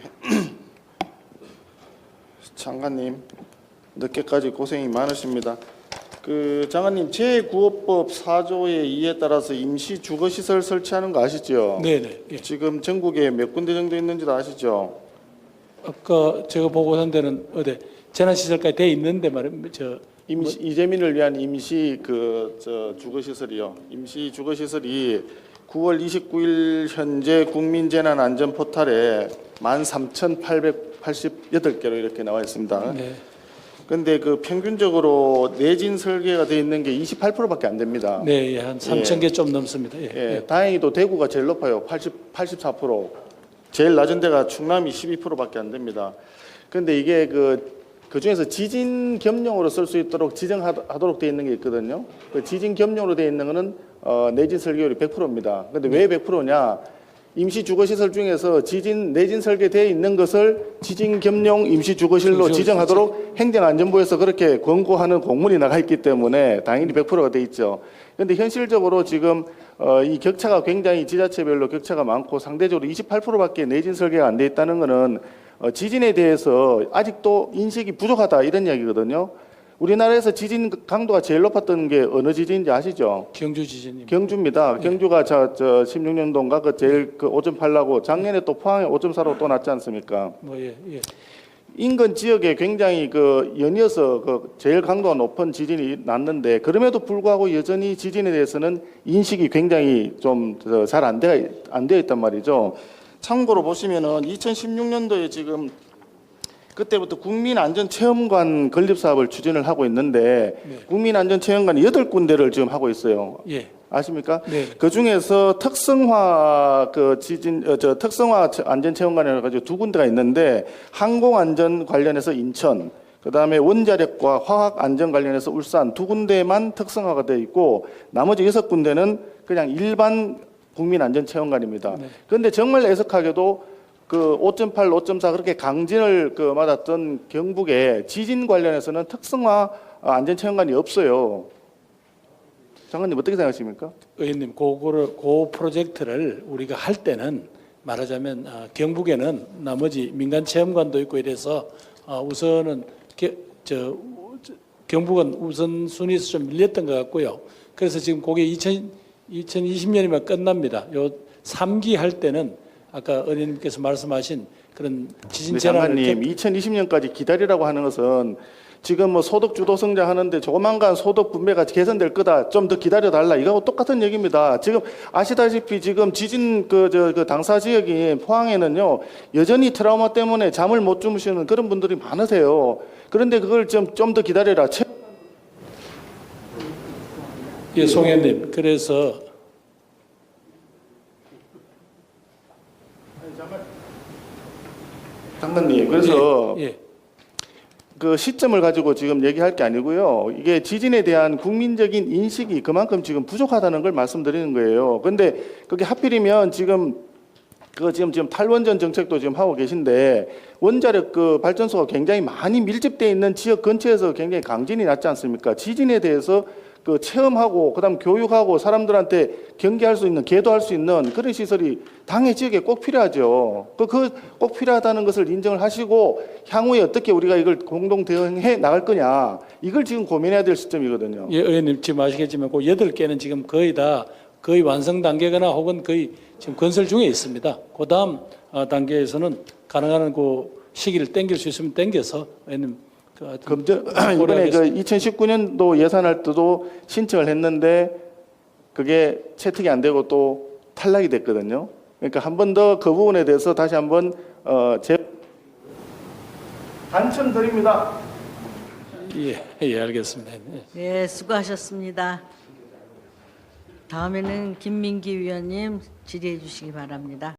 장관님 늦게까지 고생이 많으십니다. 그 장관님 제9호법 4조의 2에 따라서 임시 주거시설 설치하는 거 아시죠? 네네. 예. 지금 전국에 몇 군데 정도 있는지도 아시죠? 아까 제가 보고 산 데는 어디 재난시설까지 돼 있는데 말이야. 저 임시 이재민을 위한 임시 그 저 주거시설이요. 임시 주거시설이 9월 29일 현재 국민재난안전 포탈에 13,888개로 이렇게 나와 있습니다. 네. 근데 그 평균적으로 내진 설계가 돼 있는 게 28%밖에 안 됩니다. 네, 예, 한 3천 개좀 넘습니다. 예. 예, 다행히도 대구가 제일 높아요. 80, 84%. 제일 낮은 데가 충남이 12%밖에 안 됩니다. 근데 이게 그, 그 중에서 지진 겸용으로 쓸 수 있도록 지정하도록 돼 있는 게 있거든요. 그 지진 겸용으로 돼 있는 거는 어, 내진 설계율이 100%입니다. 근데 왜 100%냐? 임시 주거시설 중에서 지진 내진 설계되어 있는 것을 지진 겸용 임시 주거실로 주거- 지정하도록 행정안전부에서 그렇게 권고하는 공문이 나가 있기 때문에 당연히 100%가 돼 있죠. 그런데 현실적으로 지금 어, 이 격차가 굉장히 지자체별로 격차가 많고 상대적으로 28%밖에 내진 설계가 안 돼 있다는 것은 어, 지진에 대해서 아직도 인식이 부족하다 이런 이야기거든요. 우리나라에서 지진 강도가 제일 높았던 게 어느 지진인지 아시죠? 경주 지진님. 경주입니다. 경주가 저, 저 16년도인가 그 제일 그 5.8라고 작년에 또 포항에 5.4로 또 났지 않습니까? 뭐 예, 예. 인근 지역에 굉장히 그 연이어서 그 제일 강도가 높은 지진이 났는데 그럼에도 불구하고 여전히 지진에 대해서는 인식이 굉장히 좀 잘 안 되어 안 되어 있단 말이죠. 참고로 보시면은 2016년도에 지금 그때부터 국민안전체험관 건립 사업을 추진을 하고 있는데 네. 국민안전체험관이 여덟 군데를 지금 하고 있어요. 예. 아십니까? 네. 그 중에서 특성화 그 지진 어, 저 특성화 안전체험관이라 가지고 두 군데가 있는데 항공 안전 관련해서 인천 그다음에 원자력과 화학 안전 관련해서 울산 두 군데만 특성화가 되어 있고 나머지 여섯 군데는 그냥 일반 국민 안전 체험관입니다. 네. 그런데 정말 애석하게도 그 5.8, 5.4 그렇게 강진을 그 맞았던 경북에 지진 관련해서는 특성화 안전 체험관이 없어요. 장관님 어떻게 생각하십니까? 의원님, 그거를 그 프로젝트를 우리가 할 때는 말하자면 아, 경북에는 나머지 민간 체험관도 있고 이래서 아, 우선은 게, 저, 저, 경북은 우선 순위에서 좀 밀렸던 것 같고요. 그래서 지금 그게 2000, 2020년이면 끝납니다. 요 3기 할 때는 아까 의원님께서 말씀하신 그런 지진 재난을 네, 장관님 2020년까지 기다리라고 하는 것은 지금 뭐 소득 주도 성장 하는데 조만간 소득 분배가 개선될 거다. 좀 더 기다려 달라. 이거하고 똑같은 얘기입니다. 지금 아시다시피 지금 지진 그저그 당사 지역인 포항에는요 여전히 트라우마 때문에 잠을 못 주무시는 그런 분들이 많으세요. 그런데 그걸 좀 좀 더 기다려라. 채- 예, 송 의원님. 그래서 장관님 그래서 예, 예. 그 시점을 가지고 지금 얘기할 게 아니고요. 이게 지진에 대한 국민적인 인식이 그만큼 지금 부족하다는 걸 말씀드리는 거예요. 근데 그게 하필이면 지금 그 지금 지금 탈원전 정책도 지금 하고 계신데 원자력 그 발전소가 굉장히 많이 밀집돼 있는 지역 근처에서 굉장히 강진이 났지 않습니까? 지진에 대해서 그 체험하고 그다음 교육하고 사람들한테 경계할 수 있는 계도할 수 있는 그런 시설이 당의 지역에 꼭 필요하죠. 그꼭 필요하다는 것을 인정을 하시고 향후에 어떻게 우리가 이걸 공동 대응해 나갈 거냐 이걸 지금 고민해야 될 시점이거든요. 예, 의원님 지금 아시겠지만 그 여덟 개는 지금 거의 다 거의 완성 단계거나 혹은 거의 지금 건설 중에 있습니다. 그 다음 어, 단계에서는 가능한 그 시기를 땡길 수 있으면 땡겨서 의원님 그 검증 이번에 그 2019년도 예산할 때도 신청을 했는데 그게 채택이 안 되고 또 탈락이 됐거든요. 그러니까 한 번 더 그 부분에 대해서 다시 한번 어 제 단천 드립니다. 예, 예, 알겠습니다. 예. 네, 수고하셨습니다. 다음에는 김민기 위원님 질의해 주시기 바랍니다.